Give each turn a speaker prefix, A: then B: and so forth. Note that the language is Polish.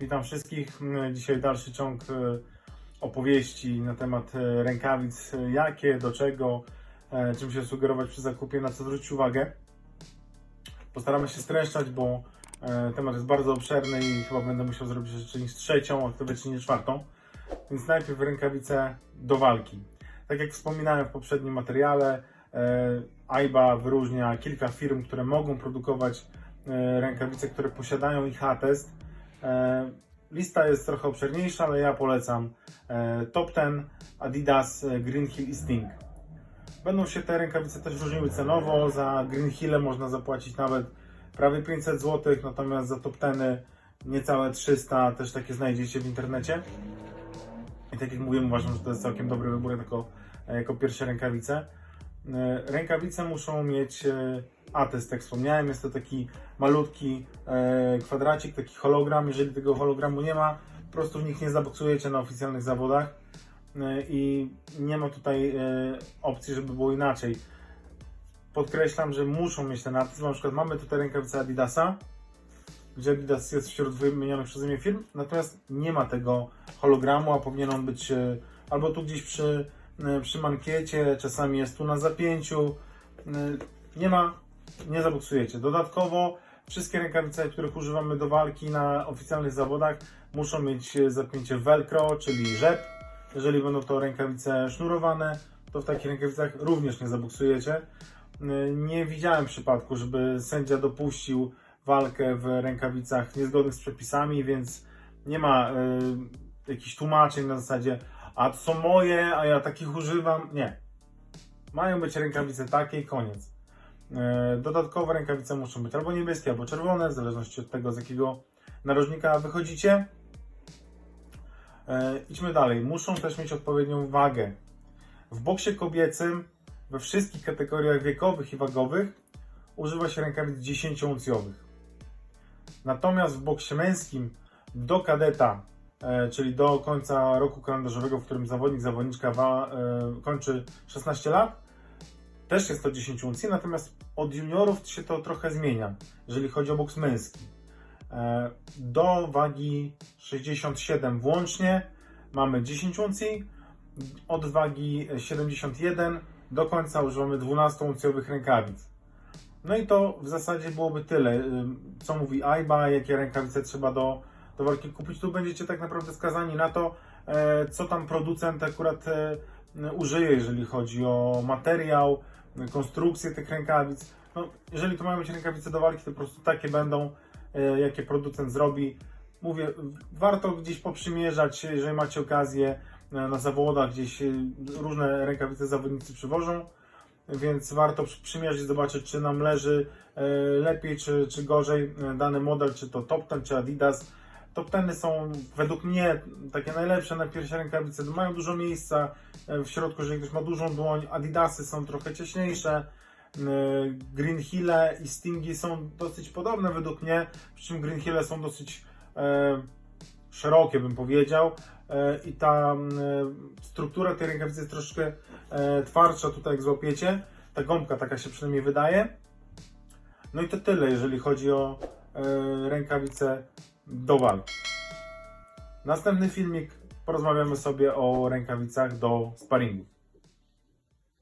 A: witam wszystkich. Mm, Dzisiaj dalszy ciąg e, opowieści na temat e, rękawic. Jakie, do czego, e, czym się sugerować przy zakupie, na co zwrócić uwagę. Postaramy się streszczać, bo temat jest bardzo obszerny i chyba będę musiał zrobić jeszcze trzecią, a czy nie czwartą. Więc najpierw rękawice do walki. Tak jak wspominałem w poprzednim materiale, AIBA wyróżnia kilka firm, które mogą produkować rękawice, które posiadają ich test. E, Lista jest trochę obszerniejsza, ale ja polecam e, Top Ten, Adidas, e, Green Hill i Sting. Będą się te rękawice też różniły cenowo. Za Green Hill'e można zapłacić nawet prawie 500 zł, natomiast za Top Teny niecałe 300 też takie znajdziecie w internecie. I tak jak mówiłem, uważam, że to jest całkiem dobry wybór jako, jako pierwsze rękawice. Rękawice muszą mieć atest, jak wspomniałem. Jest to taki malutki e, kwadracik, taki hologram. Jeżeli tego hologramu nie ma, po prostu w nich nie zaboksujecie na oficjalnych zawodach. E, I nie ma tutaj e, opcji, żeby było inaczej. Podkreślam, że muszą mieć ten atest. Na przykład mamy tutaj rękawice Adidasa, gdzie Adidas jest wśród wymienionych przeze mnie firm, natomiast nie ma tego hologramu, a powinien on być e, albo tu gdzieś przy, e, przy mankiecie, czasami jest tu na zapięciu. E, Nie ma, nie zaboksujecie. Dodatkowo wszystkie rękawice, których używamy do walki na oficjalnych zawodach, muszą mieć zapięcie velcro, czyli rzep. Jeżeli będą to rękawice sznurowane, to w takich rękawicach również nie zaboksujecie. E, Nie widziałem przypadku, żeby sędzia dopuścił walkę w rękawicach niezgodnych z przepisami, więc nie ma y, jakichś tłumaczeń na zasadzie, a to są moje, a ja takich używam. Nie. Mają być rękawice takie i koniec. E, Dodatkowe rękawice muszą być albo niebieskie, albo czerwone, w zależności od tego, z jakiego narożnika wychodzicie. E, Idźmy dalej. Muszą też mieć odpowiednią wagę. W boksie kobiecym, we wszystkich kategoriach wiekowych i wagowych, używa się rękawic 10-uncjowych. Natomiast w boksie męskim do kadeta, e, czyli do końca roku kalendarzowego, w którym zawodnik, zawodniczka kończy 16 lat, też jest to 10 uncji, natomiast od juniorów się to trochę zmienia, jeżeli chodzi o boks męski. E, Do wagi 67 włącznie mamy 10 uncji, od wagi 71 do końca używamy 12-uncjowych rękawic. No i to w zasadzie byłoby tyle. Ym, Co mówi AIBA, jakie rękawice trzeba do, do walki kupić. Tu będziecie tak naprawdę skazani na to, e, co tam producent akurat e, użyje, jeżeli chodzi o materiał, konstrukcję tych rękawic. No, jeżeli to mają być rękawice do walki, to po prostu takie będą, e, jakie producent zrobi. Mówię, warto gdzieś poprzymierzać, jeżeli macie okazję na zawodach, gdzieś e, różne rękawice zawodnicy przywożą więc warto przy- przymierzyć, zobaczyć, czy nam leży e, lepiej, czy, czy gorzej dany model, czy to Top Ten, czy Adidas. Top Teny są według mnie takie najlepsze na pierwsze rękawice, mają dużo miejsca e, w środku, jeżeli ktoś ma dużą dłoń. Adidasy są trochę cieśniejsze. e, Green Hill'e i Stingi są dosyć podobne według mnie, przy czym Green Hill'e są dosyć e, szerokie, bym powiedział. E, I ta e, struktura tej rękawicy jest troszkę e, twardsza tutaj, jak złapiecie. Ta gąbka taka się przynajmniej wydaje. No i to tyle, jeżeli chodzi o e, rękawice do walki. Następny filmik porozmawiamy sobie o rękawicach do sparingu.